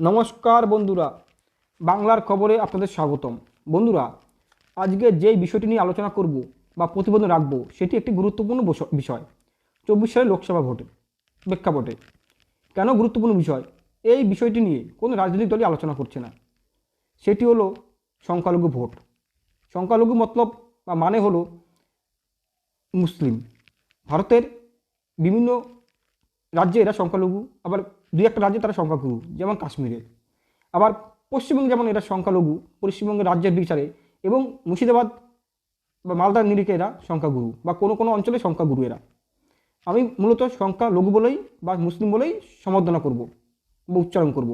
নমস্কার বন্ধুরা, বাংলার খবরে আপনাদের স্বাগতম। বন্ধুরা, আজকে যেই বিষয়টি নিয়ে আলোচনা করব বা প্রতিবেদন রাখব, সেটি একটি গুরুত্বপূর্ণ বিষয়, চব্বিশ সালের লোকসভা ভোটে, প্রেক্ষাপটে। কেন গুরুত্বপূর্ণ বিষয়? এই বিষয়টি নিয়ে কোনো রাজনৈতিক দলই আলোচনা করছে না। সেটি হলো সংখ্যালঘু ভোট। সংখ্যালঘু মতলব বা মানে হলো মুসলিম। ভারতের বিভিন্ন রাজ্যে এরা সংখ্যালঘু, আবার দুই একটা রাজ্যে তারা সংখ্যাগুরু যেমন কাশ্মীরে। আবার পশ্চিমবঙ্গে যেমন এরা সংখ্যালঘু, পশ্চিমবঙ্গের রাজ্যের বিচারে এবং মুর্শিদাবাদ বা মালদার নিরিখে এরা সংখ্যাগুরু বা কোনো কোনো অঞ্চলে সংখ্যাগুরু এরা। আমি মূলত সংখ্যা লঘু বলেই বা মুসলিম বলেই সম্বর্ধনা করব বা উচ্চারণ করব।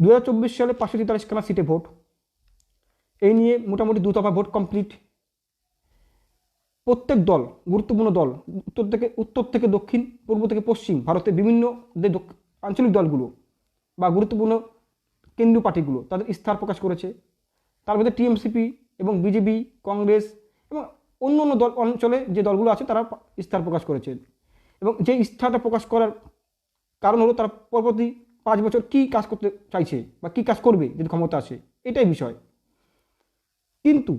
দু হাজার চব্বিশ সালে পাঁচশো তেতাল্লিশখানা সিটে ভোট। এই নিয়ে মোটামুটি দুতফা ভোট কমপ্লিট প্রত্যেক দল, গুরুত্বপূর্ণ দল, উত্তর থেকে উত্তর থেকে দক্ষিণ, পূর্ব থেকে পশ্চিম, ভারতের বিভিন্ন যে আঞ্চলিক দলগুলো বা গুরুত্বপূর্ণ কেন্দ্রীয় পার্টিগুলো তাদের ইস্তাহার প্রকাশ করেছে। তার মধ্যে টিএমসিপি এবং বিজেপি, কংগ্রেস এবং অন্য অন্য দল, অঞ্চলে যে দলগুলো আছে তারা ইস্তাহার প্রকাশ করেছে। এবং যে ইস্তাহারটা প্রকাশ করার কারণ হলো তারা পরবর্তী পাঁচ বছর কী কাজ করতে চাইছে বা কী কাজ করবে যদি ক্ষমতা আছে এটাই বিষয়। কিন্তু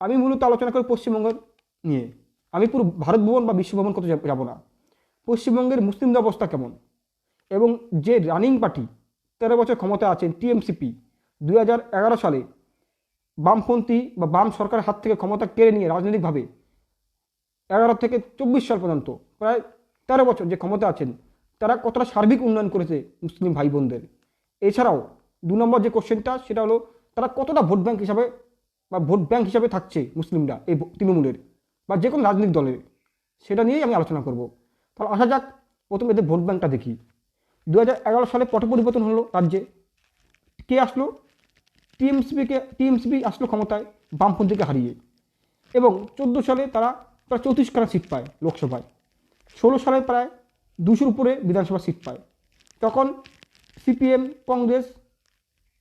আমি মূলত আলোচনা করি পশ্চিমবঙ্গের নিয়ে। আমি পুরো ভারত ভবন বা বিশ্ব ভ্রমণ করতে যাব না। পশ্চিমবঙ্গের মুসলিমদের অবস্থা কেমন? এবং যে রানিং পার্টি তেরো বছর ক্ষমতা আছেন টিএমসিপি দুই হাজার এগারো সালে বামপন্থী বা বাম সরকারের হাত থেকে ক্ষমতা কেড়ে নিয়ে রাজনৈতিকভাবে এগারো থেকে চব্বিশ সাল পর্যন্ত প্রায় তেরো বছর যে ক্ষমতা আছেন, তারা কতটা সার্বিক উন্নয়ন করেছে মুসলিম ভাই বোনদের এছাড়াও দু নম্বর যে কোশ্চেনটা সেটা হলো তারা কতটা ভোট ব্যাংক হিসাবে বা ভোট ব্যাংক হিসাবে থাকছে মুসলিমরা এই তৃণমূলের? বা যে কোনো রাজনৈতিক দলের সেটা নিয়েই আমি আলোচনা করব। তাহলে আসা যাক, প্রথমে এদের ভোট ব্যাংকটা দেখি। দু হাজার এগারো সালে পট পরিবর্তন হলো রাজ্যে। কে আসলো? টিএমসিপিকে টিএমসিপি আসলো ক্ষমতায় বামপন্থীকে হারিয়ে। এবং চোদ্দ সালে তারা প্রায় চৌত্রিশখানা সিট পায় লোকসভায়। ষোলো সালে প্রায় দুশোর উপরে বিধানসভা সিট পায়। তখন সিপিএম, কংগ্রেস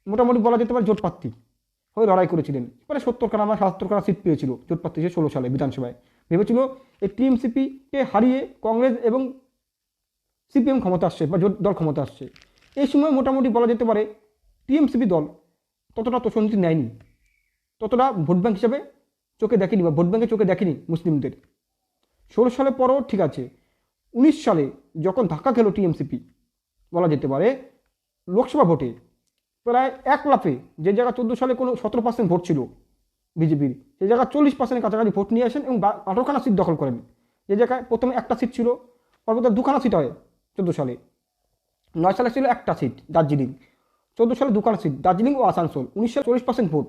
মোটামুটি বলা যেতে পারে জোট প্রার্থী হয়ে লড়াই করেছিলেন। প্রায় সত্তর খানা বা সাতাত্তর খানা সিট পেয়েছিল জোট প্রার্থী ষোলো সালে বিধানসভায়। ভেবেছিল এই টিএমসিপিকে হারিয়ে কংগ্রেস এবং সিপিএম ক্ষমতা আসছে বা জোট দল ক্ষমতা আসছে। এই সময় মোটামুটি বলা যেতে পারে টিএমসিপি দল ততটা তোষণীতি নেয়নি। ততটা ভোট ব্যাঙ্ক হিসাবে চোখে দেখেনি বা ভোট ব্যাংকে চোখে দেখেনি মুসলিমদের। ষোলো সালের পরও ঠিক আছে, উনিশ সালে যখন ধাক্কা খেলো টিএমসিপি বলা যেতে পারে লোকসভা ভোটে প্রায় এক লাফে যে জায়গা চোদ্দ সালে কোনো সতেরো পার্সেন্ট ভোট ছিল বিজেপির, সেই জায়গায় চল্লিশ পার্সেন্টের কাছাকাছি ভোট নিয়ে আসেন এবং আঠারোখানা সিট দখল করেন। যে জায়গায় প্রথমে একটা সিট ছিল পরবর্তী দুখানা সিট হয় চোদ্দ সালে। নয় সালে ছিল একটা সিট দার্জিলিং। চোদ্দ সালে দুখানা সিট দার্জিলিং ও আসানসোল। উনিশ সালে চল্লিশ পার্সেন্ট ভোট,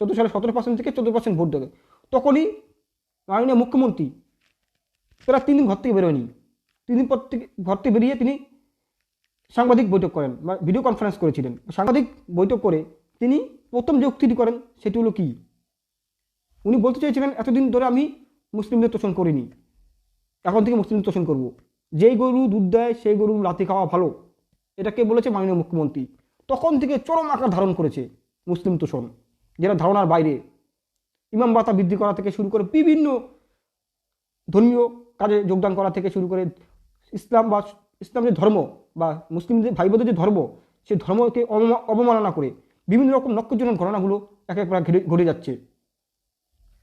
চোদ্দ সালে সতেরো পার্সেন্ট থেকে চোদ্দ পার্সেন্ট ভোট দেবে। তখনই মাননীয় মুখ্যমন্ত্রী প্রায় তিন দিন ঘর থেকে বেরোয়নি। তিন দিন পর থেকে ঘর থেকে বেরিয়ে তিনি সাংবাদিক বৈঠক করেন বা ভিডিও কনফারেন্স করেছিলেন। সাংবাদিক বৈঠক করে তিনি প্রথম যে উক্তিটি করেন, সেটি হলো কী? উনি বলতে চেয়েছিলেন, এতদিন ধরে আমি মুসলিমদের তোষণ করিনি। এখন থেকে মুসলিমদের তোষণ করব। যেই গরু দুধ দেয়, সেই গরু লাথি খাওয়া ভালো। এটাকে বলেছে মাননীয় মুখ্যমন্ত্রী। তখন থেকে চরম আকার ধারণ করেছে মুসলিম তোষণ, যেটা ধারণার বাইরে। ইমাম বাতা বৃদ্ধি করা থেকে শুরু করে বিভিন্ন ধর্মীয় কাজে যোগদান করা থেকে শুরু করে ইসলাম বা ইসলাম যে ধর্ম বা মুসলিমদের ভাই যে ধর্ম সেই ধর্মকে অবমা- অবমাননা করে বিভিন্ন রকম নক্ষজনক ঘটনাগুলো এক ঘিরে ঘটে যাচ্ছে।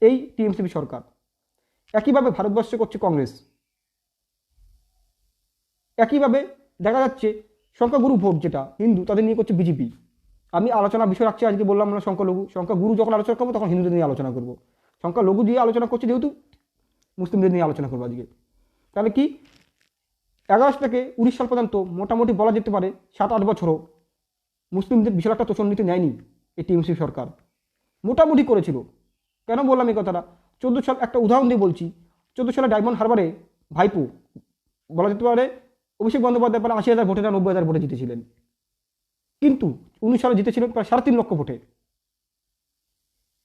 এই টিএমসিপি সরকার। একইভাবে ভারতবর্ষে করছে কংগ্রেস। একইভাবে দেখা যাচ্ছে সংখ্যাগুরু ভোট যেটা, হিন্দু, তাদের নিয়ে করছে বিজেপি। আমি আলোচনা বিষয় রাখছি, আজকে বললাম না সংখ্যালঘু, সংখ্যাগুরু যখন আলোচনা করব তখন হিন্দুদের নিয়ে আলোচনা করব। সংখ্যালঘু দিয়ে আলোচনা করছে যেহেতু মুসলিমদের নিয়ে আলোচনা করব আজকে। তাহলে কি এগারো থেকে উনিশ সাল পর্যন্ত মোটামুটি বলা যেতে পারে সাত আট বছরও মুসলিমদের বিশাল একটা তোষণ নীতি নেয়নি এই টিএমসি সরকার। মোটামুটি করেছিল। কেন বললাম এই কথাটা? চোদ্দ সাল একটা উদাহরণ দিয়ে বলছি। চোদ্দ সালে ডায়মন্ড হারবারে ভাইপো, বলা যেতে পারে অভিষেক বন্দ্যোপাধ্যায় প্রায় আশি হাজার ভোটে না নব্বই হাজার ভোটে জিতেছিলেন। কিন্তু উনিশ সালে জিতেছিলেন প্রায় সাড়ে তিন লক্ষ ভোটে।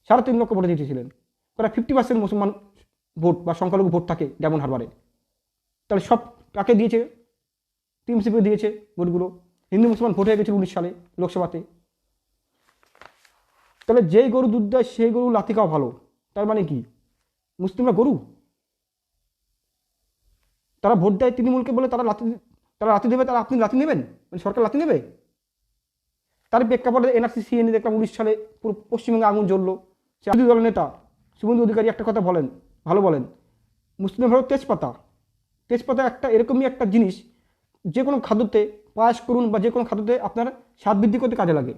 সাড়ে তিন লক্ষ ভোটে জিতেছিলেন। প্রায় ফিফটি পার্সেন্ট মুসলমান ভোট বা সংখ্যালঘু ভোট থাকে ডায়মন্ড হারবারে। তাহলে সব কাকে দিয়েছে? টিএমসিপি দিয়েছে ভোটগুলো। হিন্দু, মুসলমান ভোট হয়ে গেছিল উনিশ সালে লোকসভাতে। তাহলে যেই গরু দুধ দেয়, সেই গরু লাথি খাওয়া ভালো। তার মানে কি? মুসলিমরা গরু? তারা ভোট দেয় তৃণমূলকে বলে তারা লাথি তারা লাথি দেবে, তারা আপনি লাথি নেবেন? মানে সরকার লাথি নেবে? তার প্রেক্ষাপটে এনআরসি, সিএনএ দেখলাম উনিশ সালে পুরো পশ্চিমবঙ্গে আগুন জ্বললো। সে দলের নেতা, শুভেন্দু অধিকারী একটা কথা বলেন, ভালো বলেন। মুসলিম হলো তেজপাতা। তেজপাতা একটা এরকমই একটা জিনিস, যে কোনো খাদ্যতে পায়াস করুন বা যে কোনো খাদ্যতে আপনার স্বাদ বৃদ্ধি করতে কাজে লাগে।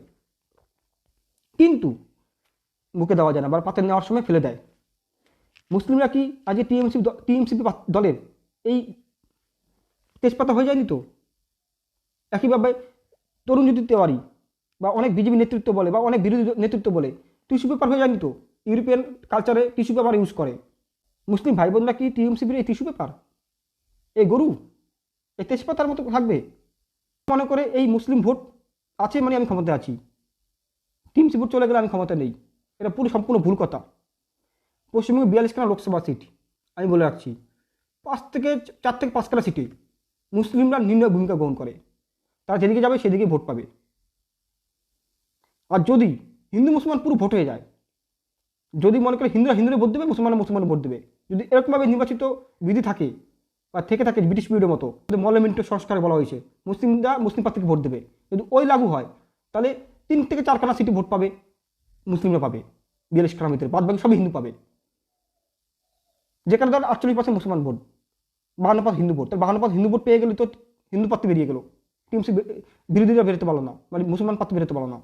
কিন্তু মুখে দেওয়া যায় না বা পাতে নেওয়ার সময় ফেলে দেয়। মুসলিমরা কি আজকে টিএমসি টিএমসিপি দলের এই তেজপাতা হয়ে যায়নি তো? একইভাবে তরুণ যদি তেওয়ারি বা অনেক বিজেপি নেতৃত্ব বলে বা অনেক বিরোধী নেতৃত্ব বলে, টিস্যু পেপার হয়ে যায়নি তো? ইউরোপিয়ান কালচারে টিস্যু পেপার ইউজ করে। মুসলিম ভাই বোনরা কি টিএমসিপির এই টিস্যু পেপার? এই গরু, এই তেজপাতার মতো থাকবে। মনে করে এই মুসলিম ভোট আছে মানে আমি ক্ষমতায় আছি। টিএমসি ভোট চলে গেলে আমি ক্ষমতা নেই। এটা পুরো সম্পূর্ণ ভুল কথা। পশ্চিমবঙ্গে বিয়াল্লিশখানা লোকসভা সিট, আমি বলে রাখছি। পাঁচ থেকে চার থেকে পাঁচখানা সিটে মুসলিমরা নির্ণয় ভূমিকা গ্রহণ করে। তারা যেদিকে যাবে সেদিকে ভোট পাবে। আর যদি হিন্দু মুসলমান পুরো ভোট হয়ে যায়, যদি মনে করে হিন্দুরা হিন্দুরা ভোট দেবে, মুসলমানরা মুসলমানরা ভোট দেবে। যদি এরকমভাবে নির্বাচিত বিধি থাকে বা থেকে থাকে ব্রিটিশ পিরিয়ডের মতো মলমেন্ট সংস্কারে বলা হয়েছে, মুসলিমরা মুসলিম প্রার্থীকে ভোট দেবে। যদি ওই লাগু হয়, তাহলে তিন থেকে চারখানা সিটি ভোট পাবে, মুসলিমরা পাবে, বিয়াল্লিশ খানার ভিতরে বাদ বাকি সবই হিন্দু পাবে। যেখানে ধর আটচল্লিশ পার্সেন্ট মুসলমান ভোট, বাহান্ন পার্সেন্ট হিন্দু ভোট, তাহলে বাহান্ন পার্সেন্ট হিন্দু ভোট পেয়ে গেলে তো হিন্দু প্রার্থী বেরিয়ে গেল। টিএমসি বিরোধীরা বেরোতে পারল না মানে মুসলমান প্রার্থী বেরোতে পারল না।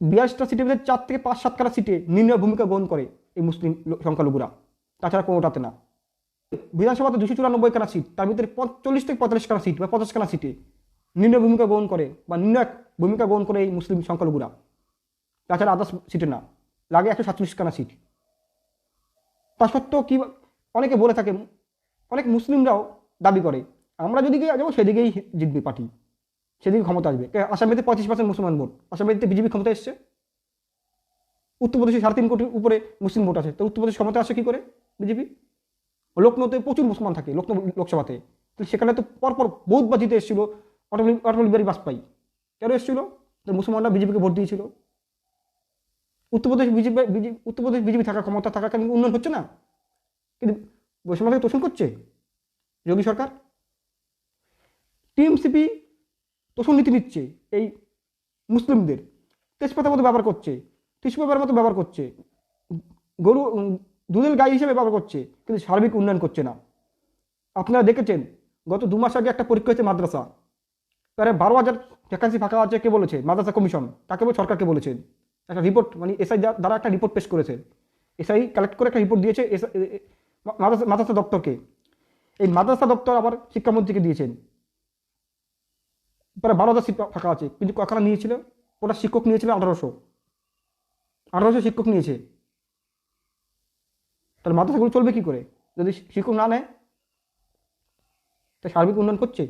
বিয়াল্লিশটা সিটের মধ্যে চার থেকে পাঁচ সাতখানা সিটে নির্ণয় ভূমিকা গ্রহণ করে এই মুসলিম সংখ্যালঘুরা, তাছাড়া কোনোটাতে না। বিধানসভাতে দুশো চুরানব্বই খানা সিট তার ভিতরে চল্লিশ থেকে পঁয়তাল্লিশ খানা সিট বা পঞ্চাশ খানা সিটে নির্ণয় ভূমিকা গ্রহণ করে বা নির্ণায়ক ভূমিকা গ্রহণ করে এই মুসলিম সংখ্যালঘুরা। তাছাড়া আদার্স সিটে না, লাগে একশো সাতচল্লিশ খানা সিট তা সত্ত্বেও কি অনেকে বলে থাকে, অনেক মুসলিমরাও দাবি করে, আমরা যেদিকে যাব সেদিকেই জিতবে পার্টি, সেদিকে ক্ষমতা আসবে। আসামেতে পঁচিশ পার্সেন্ট মুসলমান ভোট, আসামেতে বিজেপি ক্ষমতা এসছে। উত্তরপ্রদেশে সাড়ে তিন কোটির উপরে মুসলিম ভোট আছে, তো উত্তরপ্রদেশ ক্ষমতা আসে কি করে? বিজেপি? লখনৌতে প্রচুর মুসলমান থাকে লখনৌ লোকসভাতে। তো সেখানে তো পরপর বহুতবার জিতে এসেছিল, অটল অটল বিহারী বাজপেয়ী। কেন এসেছিল? তো মুসলমানরা বিজেপিকে ভোট দিয়েছিল। উত্তরপ্রদেশ বিজেপি উত্তরপ্রদেশ বিজেপি থাকার ক্ষমতা থাকার কারণে উন্নয়ন হচ্ছে না? কিন্তু পশ্চিমবঙ্গে তোষণ করছে যোগী সরকার? টিএমসিপি তোষণ নীতি নিচ্ছে এই মুসলিমদের। তেজপাতার মতো ব্যবহার করছে, টিস্যু পেপারের মতো ব্যবহার করছে। গরু দুধের গাই হিসেবে ব্যবহার করছে, কিন্তু সার্বিক উন্নয়ন করছে না। আপনারা দেখেছেন, গত দু মাস আগে একটা পরীক্ষা হয়েছে মাদ্রাসা। প্রায় বারো হাজার ভ্যাকান্সি ফাঁকা আছে, কে বলেছে? মাদ্রাসা কমিশন তাকে বলে সরকারকে বলেছেন। একটা রিপোর্ট মানে এসআই দ্বারা একটা রিপোর্ট পেশ করেছে। এসআই কালেক্ট করে একটা রিপোর্ট দিয়েছে মাদ্রাসা মাদ্রাসা দপ্তরকে। এই মাদ্রাসা দপ্তর আবার শিক্ষামন্ত্রীকে দিয়েছেন। প্রায় বারো হাজার ফাঁকা আছে, কিন্তু কখানা নিয়েছিল? ওটা শিক্ষক নিয়েছিল আঠারোশো। আঠারোশো শিক্ষক নিয়েছে। তাহলে মাদ্রাসাগুলো চলবে কি করে? যদি শিক্ষক না নেয়, তা সার্বিক উন্নয়ন করছে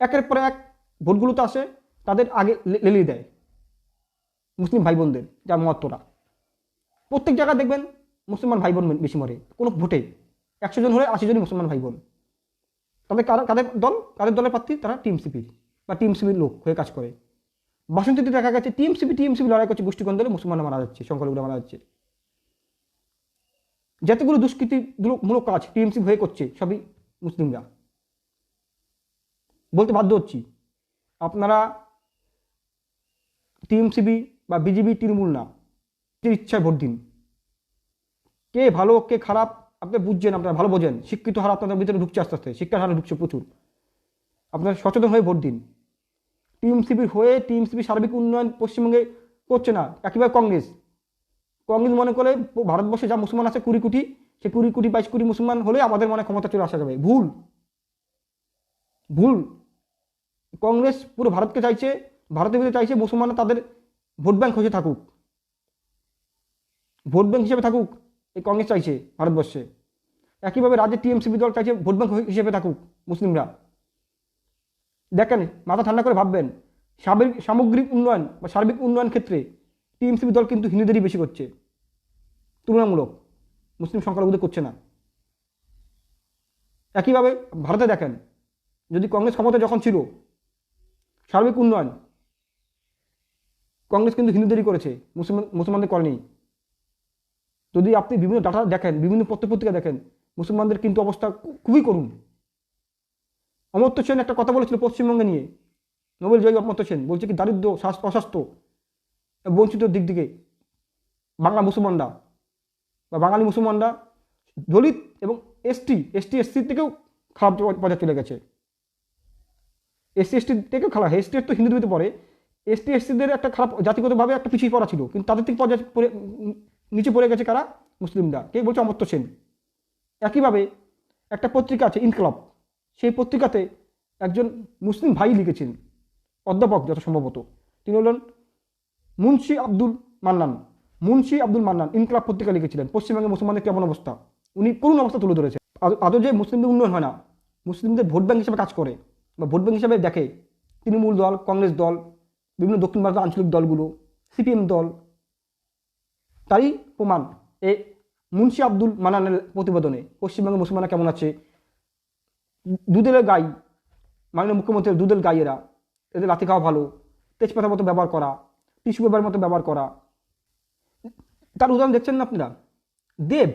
একের পর এক ভোটগুলোতে আসে, তাদের আগে লেলিয়ে দেয় মুসলিম ভাই বোনদের যা মহত্বরা প্রত্যেক জায়গায় দেখবেন মুসলমান ভাই বোন বেশি মরে, কোনো ভোটে। একশো জন হলে আশি জনই মুসলমান ভাই বোন তাদের কারা, কাদের দল? কাদের দলের প্রার্থী? তারা টিএমসিপি বা টিএমসিপির লোক হয়ে কাজ করে। বাসন্তীতে দেখা গেছে, টিএমসিপি টিএমসিপি লড়াই করছে গোষ্ঠীকন্দলে মুসলমানরা মারা যাচ্ছে, সংখ্যালঘুরা মারা যাচ্ছে। যতগুলো দুষ্কৃতি মূলক কাজ টিএমসি হয়ে করছে, সবই মুসলিমরা। বলতে বাধ্য হচ্ছি, আপনারা টিএমসিবি বা বিজেপি তৃণমূল না ইচ্ছায় ভোট দিন। কে ভালো, কে খারাপ, আপনি বুঝছেন, আপনারা ভালো বোঝেন। শিক্ষিত হার আপনাদের ভিতরে ঢুকছে আস্তে আস্তে, শিক্ষার হার ঢুকছে প্রচুর। আপনারা সচেতন হয়ে ভোট দিন। টিএমসিবির হয়ে টিএমসিবি সার্বিক উন্নয়ন পশ্চিমবঙ্গে করছে না একইভাবে কংগ্রেস। কংগ্রেস মনে করে ভারতবর্ষে যা মুসলমান আছে কুড়ি কোটি, সে কুড়ি কোটি, বাইশ কোটি মুসলমান হলে আমাদের মনে ক্ষমতা চলে আসা যাবে। ভুল। ভুল। কংগ্রেস পুরো ভারতকে চাইছে, ভারতের ভিতরে চাইছে মুসলমানরা তাদের ভোট ব্যাংক হয়ে থাকুক। ভোট ব্যাংক হিসেবে থাকুক, এই কংগ্রেস চাইছে ভারতবর্ষে। একইভাবে রাজ্যের টিএমসিপি দল চাইছে ভোট ব্যাংক হিসেবে থাকুক মুসলিমরা। দেখেন, মাথা ঠান্ডা করে ভাববেন সামগ্রিক উন্নয়ন বা সার্বিক উন্নয়ন ক্ষেত্রে টিএমসিপি দল কিন্তু হিন্দুদেরই বেশি করছে। তুলনামূলক। মুসলিম সংখ্যালঘুদের করছে না। একইভাবে ভারতে দেখেন, যদি কংগ্রেস ক্ষমতা যখন ছিল, সার্বিক উন্নয়ন, কংগ্রেস কিন্তু হিন্দুদেরই করেছে, মুসলমান, মুসলমানদের করেনি। যদি আপনি বিভিন্ন ডাটা দেখেন, বিভিন্ন পত্রপত্রিকা দেখেন, মুসলমানদের কিন্তু অবস্থা খুবই করুণ। অমর্ত্য সেন একটা কথা বলেছিল পশ্চিমবঙ্গে নিয়ে নোবেল জয়ী অমর্ত্য সেন, বলছে কি দারিদ্র স্বাস্থ্য অস্বাস্থ্য বঞ্চিত দিক দিকে, বাংলা মুসলমানরা বা বাঙালি মুসলমানরা দলিত এবং এসটি এসটি এসসি থেকেও খারাপ পর্যায়ে চলে গেছে এসসি, এসটি থেকেও খারাপ, এসটি তো হিন্দু হিন্দুদের পরে এসটি, এসসিদের একটা খারাপ জাতিগতভাবে একটা পিছিয়ে পড়া ছিল, কিন্তু তাদের থেকে পর্যায়ে পড়ে, নিচে পড়ে গেছে কারা? মুসলিমরা। কে বলছে? অমর্ত্য সেন। একইভাবে একটা পত্রিকা আছে, ইনকলাব। সেই পত্রিকাতে একজন মুসলিম ভাই লিখেছেন, অধ্যাপক যত সম্ভবত। তিনি হলেন মুন্সি আব্দুল মান্নান, মুন্সি আব্দুল মান্নান ইনকলাব পত্রিকা লিখেছিলেন, পশ্চিমবঙ্গের মুসলমানদের কেমন অবস্থা? উনি করুণ অবস্থা তুলে ধরেছে আদ- যে মুসলিমদের উন্নয়ন হয় না, মুসলিমদের ভোট ব্যাংক হিসেবে কাজ করে বা ভোট ব্যাংক হিসেবে দেখে তৃণমূল দল, কংগ্রেস দল, বিভিন্ন দক্ষিণ ভারতের আঞ্চলিক দলগুলো, সিপিএম দল, তারই প্রমাণ এ মুন্সি আব্দুল মান্নানের প্রতিবেদনে পশ্চিমবঙ্গের মুসলমানরা কেমন আছে? দুধের গাই, মাননীয় মুখ্যমন্ত্রীর দুধের গাই এরা এদের লাথি খাওয়া ভালো, তেজপাতার মতো ব্যবহার করা টিস্যু পেপার মতো ব্যবহার করা। তার উদাহরণ দেখছেন না আপনারা? দেব।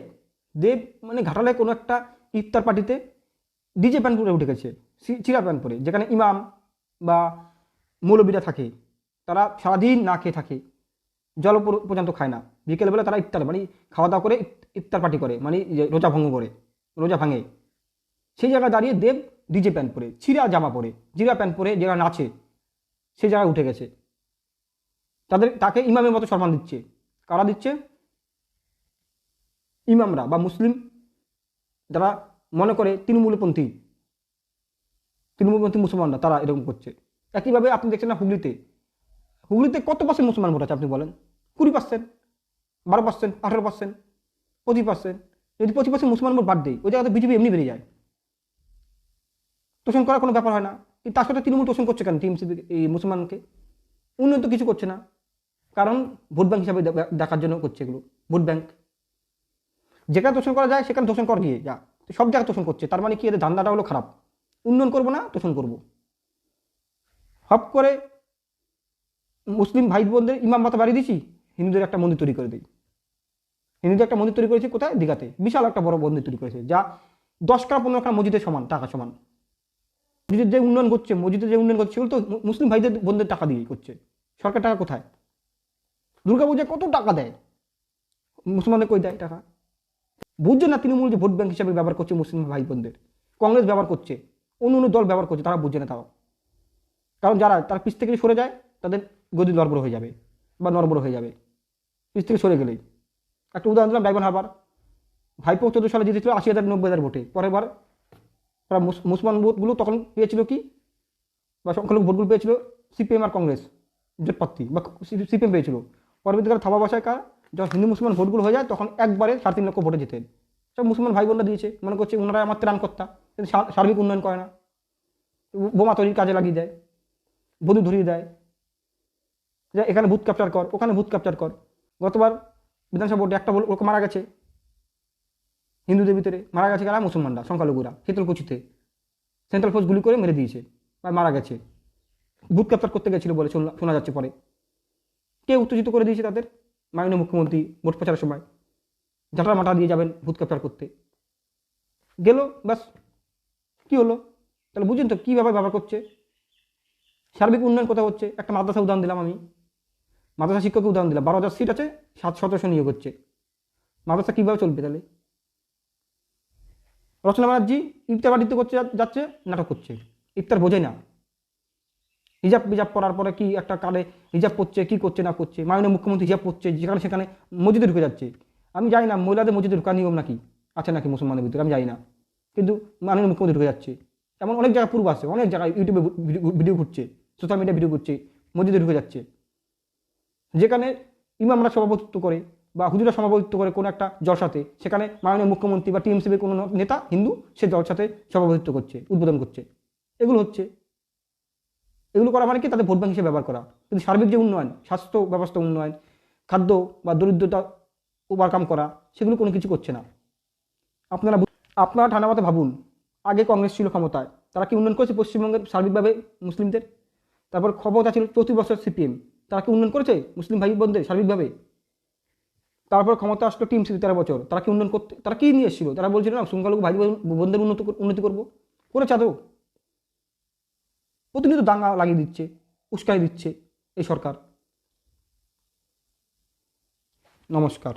দেব মানে ঘাটালে কোনো একটা ইফতার পার্টিতে ডিজে প্যান্ট পরে উঠে গেছে চিরা প্যান্ট পরে, যেখানে ইমাম বা মৌলবীরা থাকে। তারা সারাদিন না খেয়ে থাকে, জল পর্যন্ত খায় না। বিকেলবেলা তারা ইফতার মানে খাওয়া দাওয়া করে ইফতার পার্টি করে মানে রোজা ভঙ্গ করে, রোজা ভাঙে। সেই জায়গায় দাঁড়িয়ে দেব ডিজে প্যান্ট পরে চিরা জামা পরে জিরা প্যান্ট পরে যারা নাচে সেই জায়গায় উঠে গেছে। তাদের, তাকে ইমামের মতো সম্মান দিচ্ছে। কারা দিচ্ছে? ইমামরা বা মুসলিম যারা মনে করে তৃণমূলপন্থী তৃণমূলপন্থী মুসলমানরা তারা এরকম করছে। একইভাবে আপনি দেখছেন না হুগলিতে। হুগলিতে কত পার্সেন্ট মুসলমান ভোট আছে আপনি বলেন? কুড়ি পার্সেন্ট বারো পার্সেন্ট আঠারো পার্সেন্ট পঁচিশ পার্সেন্ট যদি পঁচিশ পার্সেন্ট মুসলমান ভোট বাদ দেয়, ওই জায়গাতে বিজেপি এমনি বেরিয়ে যায়। তোষণ করার কোনো ব্যাপার হয় না। তার সাথে তৃণমূল তোষণ করছে কেন টিএমসি এই মুসলমানকে? উন্নয়ন তো কিছু করছে না। কারণ ভোট ব্যাংক হিসাবে দেখার জন্য করছে এগুলো, ভোট ব্যাংক যেখানে তোষণ করা যায়, সেখানে তোষণ কর গিয়ে, যা। সব জায়গায় তোষণ করছে, তার মানে কি এদের ধান্দাটা হলো খারাপ। উন্নয়ন করব না, তোষণ করব। হপ করে মুসলিম ভাই বোনদের ইমাম মাতা বাড়িয়ে দিয়েছি হিন্দুদের একটা মন্দির তৈরি করে দিই। হিন্দুদের একটা মন্দির তৈরি করেছে কোথায়? দীঘাতে। বিশাল একটা বড় মন্দির তৈরি করেছে, যা দশ কার পনেরো কার মসজিদের সমান, টাকা সমান। মসজিদের যে উন্নয়ন করছে, মসজিদের যে উন্নয়ন করছে, সেগুলো তো মুসলিম ভাইদের বোনদের টাকা দিয়ে করছে। সরকার টাকা কোথায়? দুর্গাপূজায় কত টাকা দেয়? মুসলমানদের কই দেয় টাকা? বুঝছে না তৃণমূল যে ভোট ব্যাংক হিসাবে ব্যবহার করছে মুসলিম ভাই বোনদের কংগ্রেস ব্যবহার করছে, অন্য অন্য দল ব্যবহার করছে তারা বুঝছে না তাও। কারণ যারা, তার পিছ থেকে সরে যায়, তাদের গদি নরবর হয়ে যাবে বা নরবর হয়ে যাবে। পিছ থেকে সরে গেলেই। একটা উদাহরণ দিলাম ডাইভান হারবার। ভাইপো চোদ্দ সালে জিতেছিল আশি হাজার নব্বই হাজার ভোটে। পরের বার তারা মুস- মুসলমান ভোটগুলো তখন পেয়েছিল কি? বা সংখ্যালঘু ভোটগুলো পেয়েছিল সিপিএম আর কংগ্রেস, জোট প্রার্থী বা সিপিএম পেয়েছিল। পরবর্তীকালে থাবা বসায় কার? যখন হিন্দু মুসলমান ভোটগুলো হয়ে যায়, তখন একবারে সাড়ে তিন লক্ষ ভোটে জিতেন সব মুসলমান ভাই বোনরা দিয়েছে। মনে করছে ওনারা আমার ত্রাণ কর্তা কিন্তু সার্বিক উন্নয়ন করে না। বোমা তৈরির কাজে লাগিয়ে দেয়। বধূ ধরিয়ে দেয়। যে এখানে ভূত ক্যাপচার কর, ওখানে ভূত ক্যাপচার কর। গতবার বিধানসভা ভোটে একটা লোক মারা গেছে। হিন্দুদের ভিতরে মারা গেছে কারা? মুসলমানরা, সংখ্যালঘুরা। শীতলকুচিতে সেন্ট্রাল ফোর্স গুলি করে মেরে দিয়েছে। বা মারা গেছে। ভূত ক্যাপচার করতে গেছিল বলে শোনা যাচ্ছে পরে। কে উত্তেজিত করে দিয়েছে তাদের? মাননীয় মুখ্যমন্ত্রী ভোট প্রচারের সময়। ঝাঁটা মাটা দিয়ে যাবেন ভূত ক্যাপচার করতে। গেল, ব্যাস। কি হলো? তাহলে বুঝেন তো, কীভাবে ব্যবহার করছে? সার্বিক উন্নয়ন কোথাও হচ্ছে? একটা মাদ্রাসা উদাহরণ দিলাম আমি। মাদ্রাসা শিক্ষককে উদাহরণ দিলাম। বারো হাজার সিট আছে, সাত সতেরোশো নিয়োগ হচ্ছে। মাদ্রাসা কীভাবে চলবে তাহলে? রচনা ব্যানার্জি ইফতার বাড়িতে করছে যাচ্ছে, নাটক করছে। ইফতার বোঝে না। হিজাব বিজাব পড়ার পরে কি একটা কালে হিজাব পড়ছে কি করছে, না করছে, মাননীয় মুখ্যমন্ত্রী হিজাব পড়ছে, যেখানে সেখানে মসজিদে ঢুকে যাচ্ছে। আমি জানি না, মহিলাদের মসজিদে ঢোকার নিয়ম নাকি আছে নাকি মুসলমানের ভিতরে, আমি জানি না। কিন্তু মাননীয় মুখ্যমন্ত্রী ঢুকে যাচ্ছে। এমন অনেক জায়গায় পূর্ব আছে, অনেক জায়গায় ইউটিউবে ভিডিও- ঘুরছে, সোশ্যাল মিডিয়া ভিডিও করছে মসজিদে ঢুকে যাচ্ছে। যেখানে ইমামরা সভাপতিত্ব করে বা হুজুরা সভাপতিত্ব করে কোনো একটা জলসাতে, সেখানে মাননীয় মুখ্যমন্ত্রী বা টিএমসিবির কোনো নেতা হিন্দু, সে জলসাতে সভাপতিত্ব করছে, উদ্বোধন করছে। এগুলো হচ্ছে এগুলো করা মানে কি? তাদের ভোট ব্যাংক হিসেবে ব্যবহার করা। কিন্তু সার্বিক যে উন্নয়ন, স্বাস্থ্য ব্যবস্থা উন্নয়ন, খাদ্য বা দরিদ্রতা ওভারকাম করা, সেগুলো কোনো কিছু করছে না। আপনারা আপনারা ঠান্ডা মাথায় ভাবুন, আগে কংগ্রেস ছিল ক্ষমতায়। তারা কি উন্নয়ন করেছে পশ্চিমবঙ্গের সার্বিকভাবে মুসলিমদের? তারপর ক্ষমতা ছিল প্রতি বছর সিপিএম। তারা কি উন্নয়ন করেছে মুসলিম ভাই বোনদের সার্বিকভাবে? তারপর ক্ষমতা আসলো টিম সিপি তেরো বছর। তারা কি উন্নয়ন করতে তারা কী নিয়ে এসেছিল? তারা বলছিল, না, সংখ্যালঘু ভাই বোন- বোনদের উন্নত উন্নতি করব। করেছে আদৌ? প্রতিনিয়ত দাঙ্গা লাগিয়ে দিচ্ছে উস্কাই দিচ্ছে এই সরকার। নমস্কার।